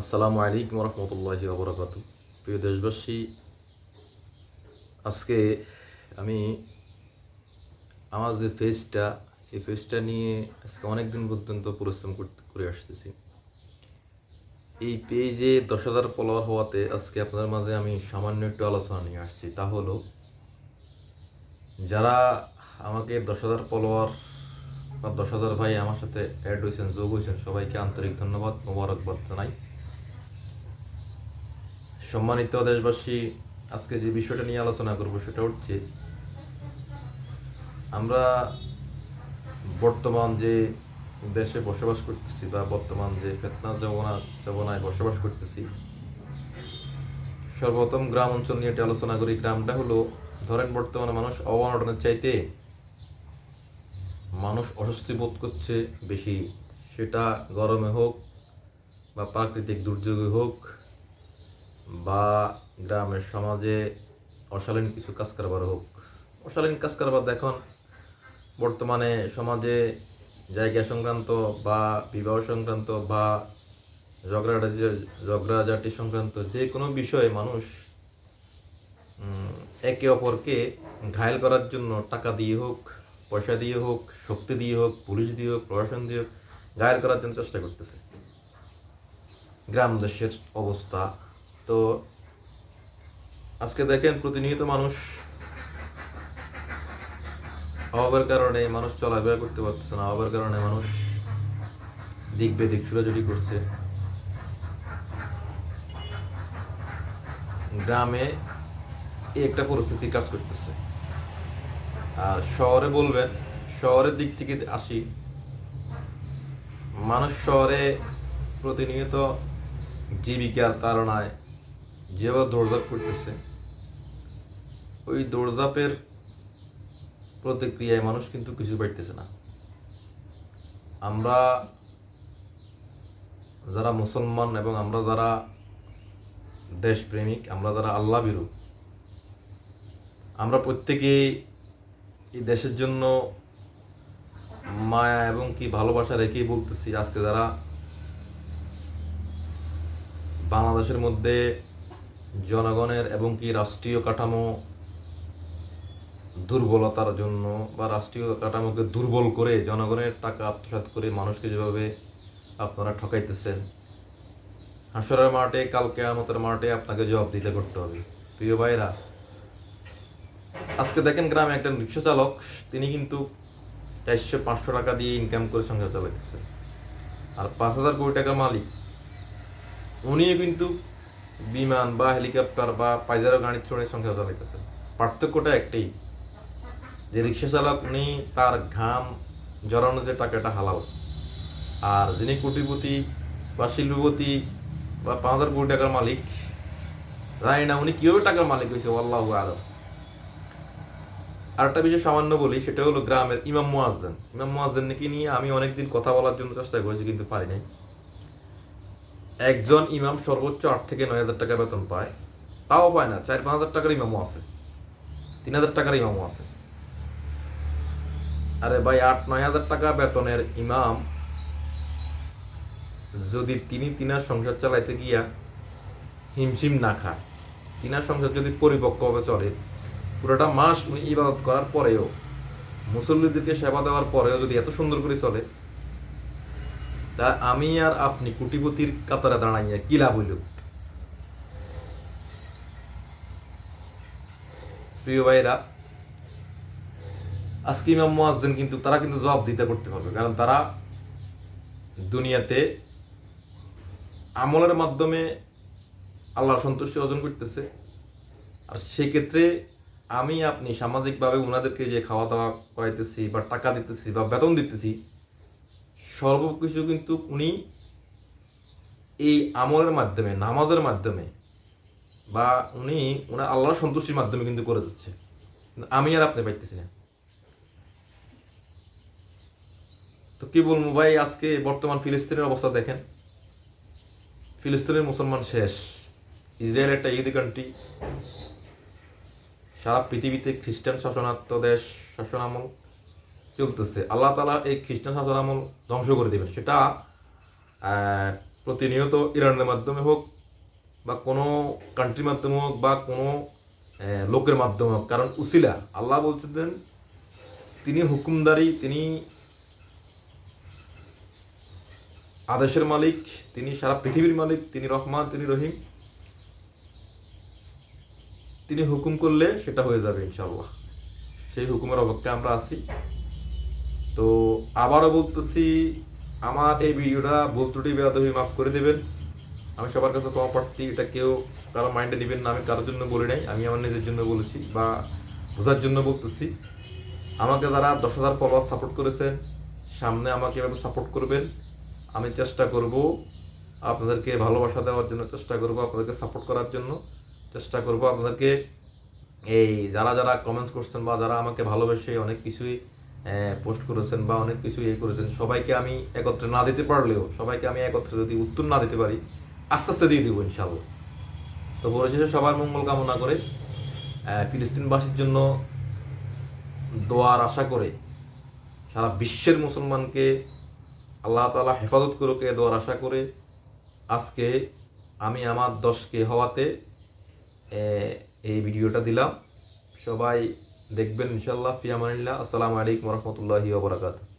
আসসালামু আলাইকুম রহমতুল্লাহি ওবরাকাত। প্রিয় দেশবাসী, আজকে আমি আমার যে ফেসটা এই ফেসটা নিয়ে আজকে অনেক দিন পর্যন্ত পরিশ্রম করতে, করে আসতেছি। এই পেজে দশ হাজার ফলোয়ার হওয়াতে আজকে আপনাদের মাঝে আমি সামান্য একটু আলোচনা নিয়ে আসছি। তা হলো, যারা আমাকে দশ হাজার ফলোয়ার বা দশ হাজার ভাই আমার সাথে অ্যাড হয়েছেন, যোগ হয়েছেন, সবাইকে আন্তরিক ধন্যবাদ, মোবারকবাদ জানাই। সম্মানিত দেশবাসী, আজকে যে বিষয়টা নিয়ে আলোচনা করব সেটা হচ্ছে, আমরা বর্তমান যে দেশে বসবাস করতেছি বা বর্তমান যে ফেতনা জবনা জবনায় বসবাস করতেছি, সর্বপ্রথম গ্রাম অঞ্চল নিয়ে আলোচনা করি। গ্রামটা হলো, ধরেন বর্তমানে মানুষ অবনটনের চাইতে মানুষ অস্বস্তি বোধ করছে বেশি। সেটা গরমে হোক বা প্রাকৃতিক দুর্যোগে হোক বা গ্রামের সমাজে অশালীন কিছু কাজ কারবার হোক। অশালীন কাজ কারবার দেখুন, বর্তমানে সমাজে জায়গা সংক্রান্ত বা বিবাহ সংক্রান্ত বা ঝগড়াঝাটি ঝগড়াঝাটি সংক্রান্ত যে কোনো বিষয়ে মানুষ একে অপরকে ঘায়েল করার জন্য টাকা দিয়ে হোক, পয়সা দিয়ে হোক, শক্তি দিয়ে হোক, পুলিশ দিয়ে হোক, প্রশাসন দিয়ে হোক, ঘায়েল করার জন্য চেষ্টা করতেছে। গ্রাম দেশের অবস্থা তো আজকে দেখেন প্রতিনিয়ত মানুষ অভাবের কারণে মানুষ চলাফেরা করতে পারতেছে না অভাবের কারণে মানুষ দিক বেদিক ছুটাছুটি করছে। গ্রামে একটা পরিস্থিতি কাজ করতেছে। আর শহরে বলবেন, শহরের দিক থেকে আসি, মানুষ শহরে প্রতিনিয়ত জীবিকার তাড়নায় যেভাবে দৌড়ঝাঁপ করতেছে, ওই দৌড়ঝাঁপের প্রতিক্রিয়ায় মানুষ কিন্তু কিছু পাইতেছে না। আমরা যারা মুসলমান এবং আমরা যারা দেশপ্রেমিক, আমরা যারা আল্লাহ বিরু আমরা প্রত্যেকেই এই দেশের জন্য মায়া এবং কি ভালোবাসা রেখেই বলতেছি, আজকে যারা বাংলাদেশের মধ্যে জনগণের এবং কি রাষ্ট্রীয় কাঠামো দুর্বলতার জন্য বা রাষ্ট্রীয় কাঠামোকে দুর্বল করে জনগণের টাকা আত্মসাৎ করে মানুষকে যেভাবে আপনারা ঠকাইতেছেন, হাসরের মাঠে কালকে আমাদের মাঠে আপনাকে জবাব দিতে করতে হবে। প্রিয় ভাইরা আজকে দেখেন গ্রামে একটা রিক্সা চালক, তিনি কিন্তু চারশো পাঁচশো টাকা দিয়ে ইনকাম করে সংসার চালাইতেছে। আর পাঁচ হাজার কোটি টাকার মালিক। উনিও কিন্তু বিমান, বা হেলিকপ্টার, বা পাইজারো গাড়ির চড়ে সংসার চালাইতেছে। পার্থক্যটা একটাই, যে রিক্সা চালক উনি তার ঘাম জড়ানো যে টাকাটা হালাল, আর যিনি কোটিপতি বা শিল্পপতি বা পাঁচ হাজার কোটি টাকার মালিক, জানি না উনি কীভাবে টাকার মালিক হয়েছে আল্লাহ আলম। আর একটা বিষয় সামান্য বলি, সেটা হলো গ্রামের ইমাম মুয়াজ্জেন। ইমাম মুয়াজ্জেনকে নিয়ে আমি অনেকদিন কথা বলার জন্য চেষ্টা করেছি, কিন্তু পারি নাই। একজন ইমাম সর্বোচ্চ আট থেকে নয় হাজার টাকা বেতন পায়। তাও পায় না, চার পাঁচ হাজার টাকার ইমামও আছে। তিন হাজার টাকার ইমামও আছে। আরে ভাই, আট নয় হাজার টাকা বেতনের ইমাম যদি তিনি তিনার সংসার চালাইতে গিয়া হিমশিম না খায়, তিনার সংসার যদি পরিপক্কভাবে চলে, পুরোটা মাস উনি ইবাদত করার পরেও, মুসল্লিদেরকে সেবা দেওয়ার পরেও যদি এত সুন্দর করে চলে তা আমি আর আপনি কুটিপতির কাতারে দাঁড়াইয়া কি লাভ হইল? প্রিয় ভাইরা আজকে ইমাম মুয়াজ্জিন কিন্তু, তারা কিন্তু জবাব দিতে করতে পারবে, কারণ তারা দুনিয়াতে আমলের মাধ্যমে আল্লাহর সন্তুষ্টি অর্জন করতেছে। আর সেক্ষেত্রে আমি, আপনি সামাজিকভাবে ওনাদেরকে যে খাওয়া দাওয়া করাইতেছি বা টাকা দিতেছি বা বেতন দিতেছি সর্বকিছু কিন্তু উনি এই আমলের মাধ্যমে, নামাজের মাধ্যমে বা উনি ওনার আল্লাহর সন্তুষ্টির মাধ্যমে কিন্তু করে যাচ্ছে আমি আর আপনি পাইতেছি না। তো কি বলব ভাই, আজকে বর্তমান ফিলিস্তিনের অবস্থা দেখেন। ফিলিস্তিনের মুসলমান শেষ। ইসরায়েল একটা ইহুদি কান্ট্রি সারা পৃথিবীতে খ্রিস্টান শাসনাত্ম দেশ শাসনামল। চলতেছে। আল্লাহ তালা এই খ্রিস্টান শাসনামল ধ্বংস করে দেবেন। সেটা প্রতিনিয়ত ইরানের মাধ্যমে হোক বা কোনো কান্ট্রির মাধ্যমে হোক বা কোনো লোকের মাধ্যমে হোক। কারণ উসিলা, আল্লাহ বলছেন তিনি হুকুমদারি, তিনি আদেশের মালিক, তিনি সারা পৃথিবীর মালিক, তিনি রহমান, তিনি রহিম। তিনি হুকুম করলে সেটা হয়ে যাবে ইনশাল্লাহ সেই হুকুমের অপেক্ষায় আমরা আছি। তো আবারও বলতেছি, আমার এই ভিডিওটা ভুল ত্রুটি, বেয়াদবি মাফ করে দেবেন। আমি সবার কাছে ক্ষমা প্রার্থী, এটা কেউ কারও মাইন্ডে নেবেন না, আমি কারোর জন্য বলি নাই, আমি আমার নিজের জন্য বলেছি বা বোঝার জন্য বলতেছি। আমাকে যারা দশ হাজার ফলোয়ার সাপোর্ট করেছেন, সামনে আমাকে এভাবে সাপোর্ট করবেন। আমি চেষ্টা করব আপনাদেরকে ভালোবাসা দেওয়ার জন্য, চেষ্টা করব আপনাদেরকে সাপোর্ট করার জন্য, চেষ্টা করব আপনাদেরকে এই যারা যারা কমেন্টস করছেন বা যারা আমাকে ভালোবেসে অনেক কিছুই পোস্ট করেছেন বা অনেক কিছু ইয়ে করেছেন, সবাইকে আমি একত্রে না দিতে পারলেও, সবাইকে আমি একত্রে যদি উত্তর না দিতে পারি, আস্তে আস্তে দিয়ে দেবো ইনশাল্লাহ তো পরিশেষে সবার মঙ্গল কামনা করে ফিলিস্তিনবাসীর জন্য দোয়ার আশা করে সারা বিশ্বের মুসলমানকে আল্লাহ তাআলা হেফাজত করুক দোয়ার আশা করে, আজকে আমি আমার দশকে হওয়াতে এই ভিডিওটা দিলাম। সবাই দেখবেন ইনশাল্লাহ ফিয়ামানিল্লাহ আসসালামু আলাইকুম রহমতুল্লাহি ওবরাকাতুহ